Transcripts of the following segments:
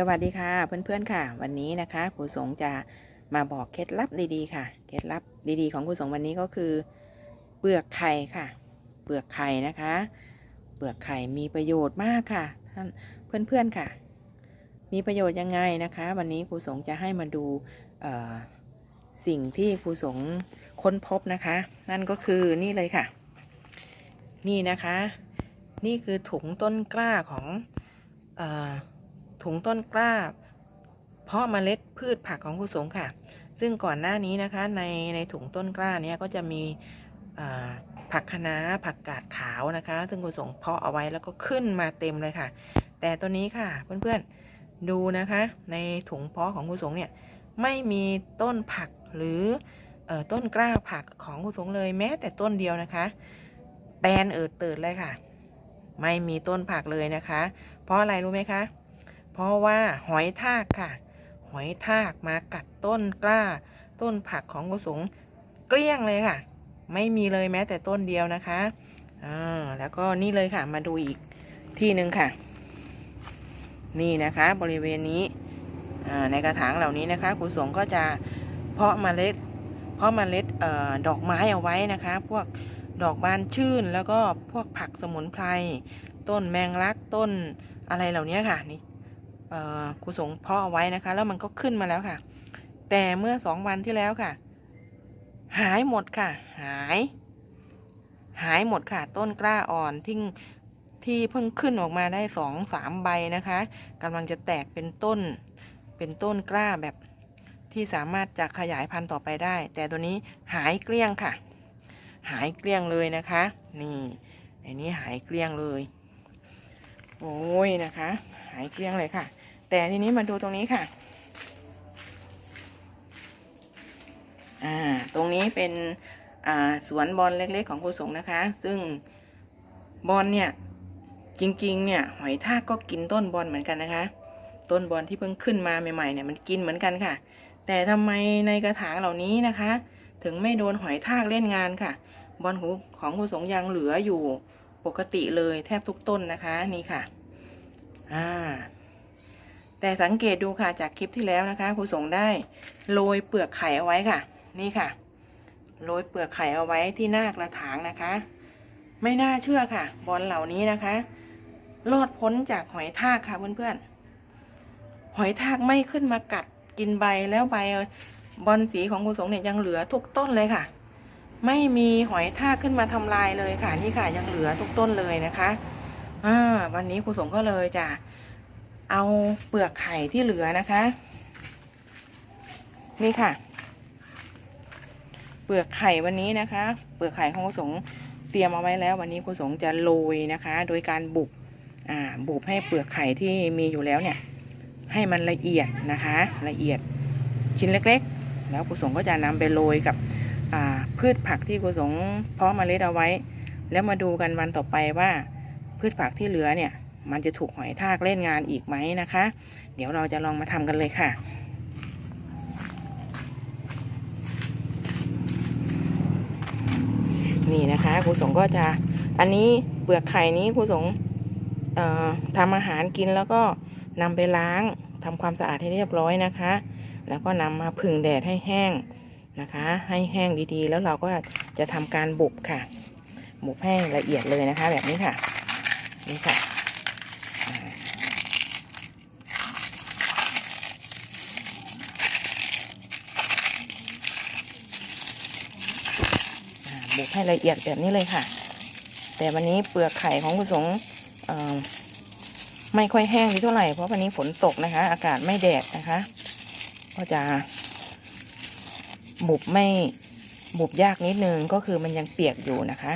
สวัสดีค่ะเพื่อนๆค่ะ วันนี้นะคะครูสงจะมาบอกเคล็ดลับดีๆค่ะ เคล็ดลับดีๆ ของครูสงวันนี้ก็คือเปลือกไข่ค่ะ เปลือกไข่นะคะ เปลือกไข่มีประโยชน์มากค่ะท่านเพื่อนๆค่ะ มีประโยชน์ยังไงนะคะ วันนี้ครูสงจะให้มาดูสิ่งที่ครูสงค้นพบนะคะ นั่นก็คือนี่เลยค่ะ นี่นะคะ นี่คือถุงต้นกล้าของเออ ถุงต้นกล้า เพาะเมล็ดพืชผักของครูสงค่ะ ซึ่งก่อนหน้านี้นะคะในในถุงต้นกล้าเนี้ยก็จะมีผักคะน้าผักกาดขาวนะคะ ซึ่งครูสงเพาะเอาไว้แล้วก็ขึ้นมาเต็มเลยค่ะ แต่ตัวนี้ค่ะเพื่อนๆดูนะคะ ในถุงเพาะของครูสงเนี่ยไม่มีต้นผักหรือออต้นกล้าผักของครูสงเลยแม้แต่ต้นเดียวนะคะแตนเอิดเติดเลยค่ะ ไม่มีต้นผักเลยนะคะ เพราะอะไรรู้ไหมคะ เพราะว่าหอยทากค่ะ หอยทากมากัดต้นกล้า ต้นผักของกุสงเกลี้ยงเลยค่ะ ไม่มีเลยแม้แต่ต้นเดียวนะคะอ่าแล้วก็นี่เลยค่ะ มาดูอีกที่หนึ่งค่ะ นี่นะคะ บริเวณนี้อ่าในกระถางเหล่านี้นะคะกุสงก็จะเพาะเมล็ด เพาะเมล็ดเอ่อดอกไม้เอาไว้นะคะ พวกดอกบานชื่นแล้วก็พวกผักสมุนไพรต้นแมงลักต้นอะไรเหล่านี้ค่ะ นี่ ครูสงเพาะเอาไว้นะคะ แล้วมันก็ขึ้นมาแล้วค่ะ แต่เมื่อสองวันที่แล้วค่ะ หายหมดค่ะ หาย หายหมดค่ะ ต้นกล้าอ่อนที่ที่เพิ่งขึ้นออกมาได้สองสามใบนะคะกำลังจะแตกเป็นต้น เป็นต้นกล้าแบบที่สามารถจะขยายพันธุ์ต่อไปได้ แต่ตัวนี้หายเกลี้ยงค่ะ หายเกลี้ยงเลยนะคะ นี่ในนี้หายเกลี้ยงเลย โอ้ยนะคะ หายเกลี้ยงเลยค่ะ แต่ทีนี้มาดูตรงนี้ค่ะ อ่า ตรงนี้เป็น อ่า สวนบอลเล็กๆของครูสงนะคะ ซึ่งบอลเนี่ย จริง ๆ เนี่ย หอยทากก็กินต้นบอลเหมือนกันนะคะ ต้นบอลที่เพิ่งขึ้นมาใหม่ๆเนี่ยมันกินเหมือนกันค่ะ แต่ทำไมในกระถางเหล่านี้นะคะ ถึงไม่โดนหอยทากเล่นงานค่ะ บอลหูของครูสงยังเหลืออยู่ปกติเลยแทบทุกต้นนะคะ นี่ค่ะ อ่า แต่สังเกตดูค่ะจากคลิปที่แล้วนะคะครูสงได้โรยเปลือกไข่เอาไว้ค่ะ นี่ค่ะโรยเปลือกไข่เอาไว้ที่หน้ากระถางนะคะ ไม่น่าเชื่อค่ะ บอลเหล่านี้นะคะ รอดพ้นจากหอยทากค่ะเพื่อนๆหอยทากไม่ขึ้นมากัดกินใบแล้วใบบอลสีของครูสงเนี่ยยังเหลือทุกต้นเลยค่ะ ไม่มีหอยทากขึ้นมาทำลายเลยค่ะนี่ค่ะยังเหลือทุกต้นเลยนะคะอ่าวันนี้ครูสงก็เลยจะ เอาเปลือกไข่ที่เหลือนะคะ นี่ค่ะ เปลือกไข่วันนี้นะคะ เปลือกไข่ของครูสงเตรียมเอาไว้แล้ว วันนี้ครูสงจะโรยนะคะ โดยการบุบอ่าบุบให้เปลือกไข่ที่มีอยู่แล้วเนี่ย ให้มันละเอียดนะคะ ละเอียดชิ้นเล็กๆ แล้วครูสงก็จะนำไปโรยกับอ่าพืชผักที่ครูสงเพาะเมล็ดเอาไว้ แล้วมาดูกันวันต่อไปว่าพืชผักที่เหลือเนี่ย มันจะถูกหอยทากเล่นงานอีกไหมนะคะ เดี๋ยวเราจะลองมาทำกันเลยค่ะนี่นะคะครูสงก็จะอันนี้เปลือกไข่นี้ครูสงเอ่อทำอาหารกินแล้วก็นำไปล้างทำความสะอาดให้เรียบร้อยนะคะ แล้วก็นำมาผึ่งแดดให้แห้งนะคะ ให้แห้งดีๆ แล้วเราก็จะทำการบุบค่ะบุบให้ละเอียดเลยนะคะ แบบนี้ค่ะนี่ค่ะอ่าอ่า บุบให้ละเอียดแบบนี้เลยค่ะ แต่วันนี้เปลือกไข่ของคุณสงไม่ค่อยแห้งดีเท่าไหร่เพราะวันนี้ฝนตกนะคะ อากาศไม่แดดนะคะ ก็จะ บุบไม่บุบยากนิดนึงก็คือมันยังเปียกอยู่นะคะ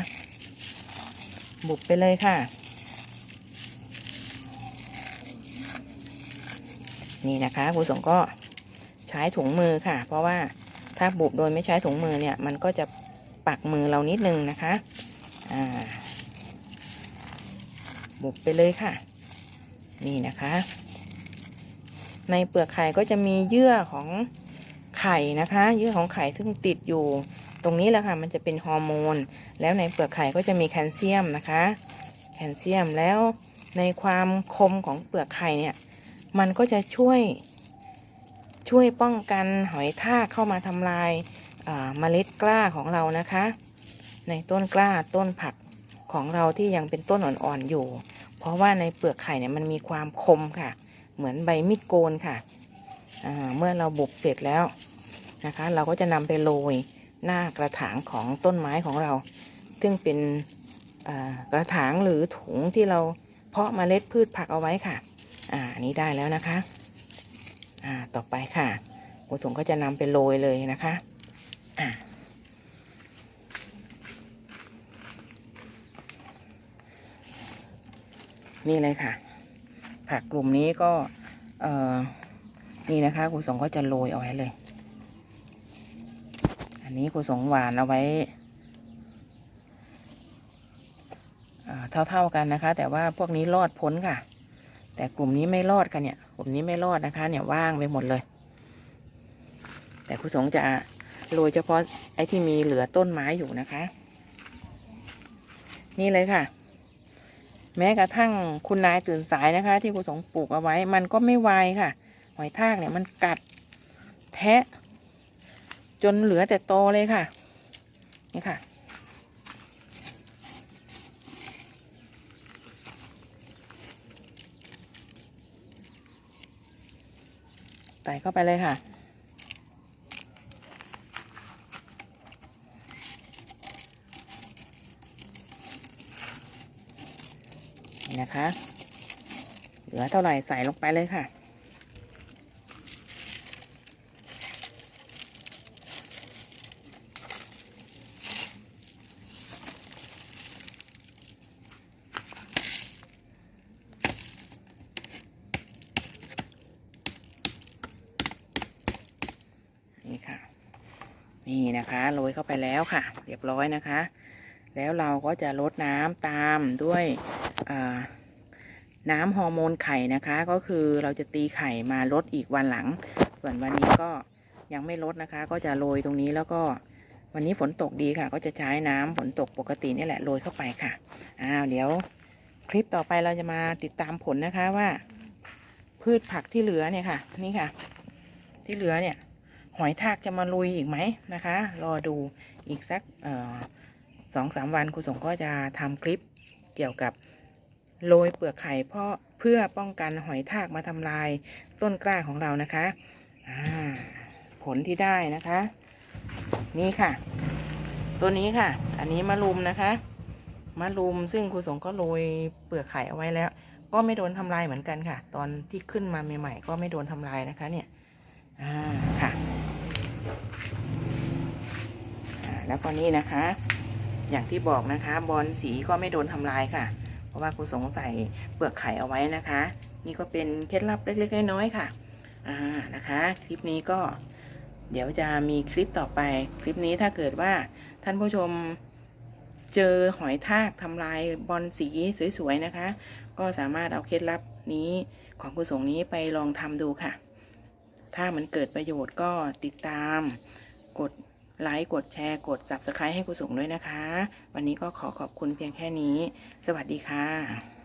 บุบไปเลยค่ะ นี่นะคะครูสงก็ใช้ถุงมือค่ะ เพราะว่าถ้าบุบโดยไม่ใช้ถุงมือเนี่ย มันก็จะ ปักมือเรานิดนึงนะคะอ่าบุบไปเลยค่ะ นี่นะคะ ในเปลือกไข่ก็จะมีเยื่อของไข่นะคะ เยื่อของไข่ซึ่งติดอยู่ตรงนี้แหละค่ะ มันจะเป็นฮอร์โมน แล้วในเปลือกไข่ก็จะมีแคลเซียมนะคะ แคลเซียมแล้วในความคมของเปลือกไข่เนี่ย มันก็จะช่วย ช่วยป้องกันหอยทากเข้ามาทำลาย เมล็ดกล้าของเรานะคะ ในต้นกล้าต้นผักของเราที่ยังเป็นต้นอ่อนๆอยู่ เพราะว่าในเปลือกไข่เนี่ยมันมีความคมค่ะ เหมือนใบมีดโกนค่ะเมื่อเราบุบเสร็จแล้วนะคะ เราก็จะนำไปโรยหน้ากระถางของต้นไม้ของเรา ซึ่งเป็นกระถางหรือถุงที่เราเพาะเมล็ดพืชผักเอาไว้ค่ะ อ่านี้ได้แล้วนะคะ อ่า ต่อไปค่ะครูสงก็จะนำไปโรยเลยนะคะ อ่านี่เลยค่ะ ผักกลุ่มนี้ก็ เอ่อ นี่นะคะครูสงก็จะโรยเอาไว้เลย อันนี้ครูสงหวานเอาไว้อ่าเท่าๆกันนะคะ แต่ว่าพวกนี้รอดพ้นค่ะ แต่กลุ่มนี้ไม่รอดค่ะเนี่ย กลุ่มนี้ไม่รอดนะคะ เนี่ยว่างไปหมดเลย แต่ครูสงจะ โรยเฉพาะไอ้ที่มีเหลือต้นไม้อยู่นะคะ นี่เลยค่ะ แม้กระทั่งคุณนายตื่นสายนะคะ ที่ครูสงปลูกเอาไว้ มันก็ไม่ไวค่ะหอยทากเนี่ยมันกัดแทะ จนเหลือแต่โตเลยค่ะ นี่ค่ะใส่เข้าไปเลยค่ะ นะคะ เหลือเท่าไหร่ใส่ลงไปเลยค่ะ นี่ค่ะ นี่นะคะโรยเข้าไปแล้วค่ะ เรียบร้อยนะคะแล้วเราก็จะลดน้ำตามด้วย น้ำฮอร์โมนไข่นะคะ ก็คือเราจะตีไข่มาลดอีกวันหลัง ส่วนวันนี้ก็ยังไม่ลดนะคะ ก็จะโรยตรงนี้แล้วก็วันนี้ฝนตกดีค่ะ ก็จะใช้น้ำฝนตกปกตินี่แหละโรยเข้าไปค่ะอ้าวเดี๋ยวคลิปต่อไปเราจะมาติดตามผลนะคะว่า พืชผักที่เหลือเนี่ยค่ะ นี่ค่ะ ที่เหลือเนี่ย หอยทากจะมาลุยอีกไหมนะคะ รอดูอีกสักสองสามวันครูสงก็จะทำคลิปเกี่ยวกับ โรยเปลือกไข่เพราะเพื่อป้องกันหอยทากมาทำลายต้นกล้าของเรานะคะอ่าผลที่ได้นะคะ นี่ค่ะ ตัวนี้ค่ะ อันนี้มะรุมนะคะมะรุมซึ่งครูสงก็โรยเปลือกไข่เอาไว้แล้ว ก็ไม่โดนทำลายเหมือนกันค่ะ ตอนที่ขึ้นมาใหม่ๆก็ไม่โดนทำลายนะคะ เนี่ยอ่าค่ะแล้วก็นี่นะคะ อย่างที่บอกนะคะ บอลสีก็ไม่โดนทำลายค่ะ เพราะว่าครูสงใส่เปลือกไข่เอาไว้นะคะ นี่ก็เป็นเคล็ดลับเล็กๆน้อยๆค่ะอ่านะคะ คลิปนี้ก็เดี๋ยวจะมีคลิปต่อไป คลิปนี้ถ้าเกิดว่าท่านผู้ชมเจอหอยทากทำลายบอลสีสวยๆนะคะ ก็สามารถเอาเคล็ดลับนี้ของครูสงนี้ไปลองทำดูค่ะ ถ้ามันเกิดประโยชน์ก็ติดตามกด ไลค์กดแชร์ กด subscribe ให้ครูสงด้วยนะคะ วันนี้ก็ขอขอบคุณเพียงแค่นี้ สวัสดีค่ะ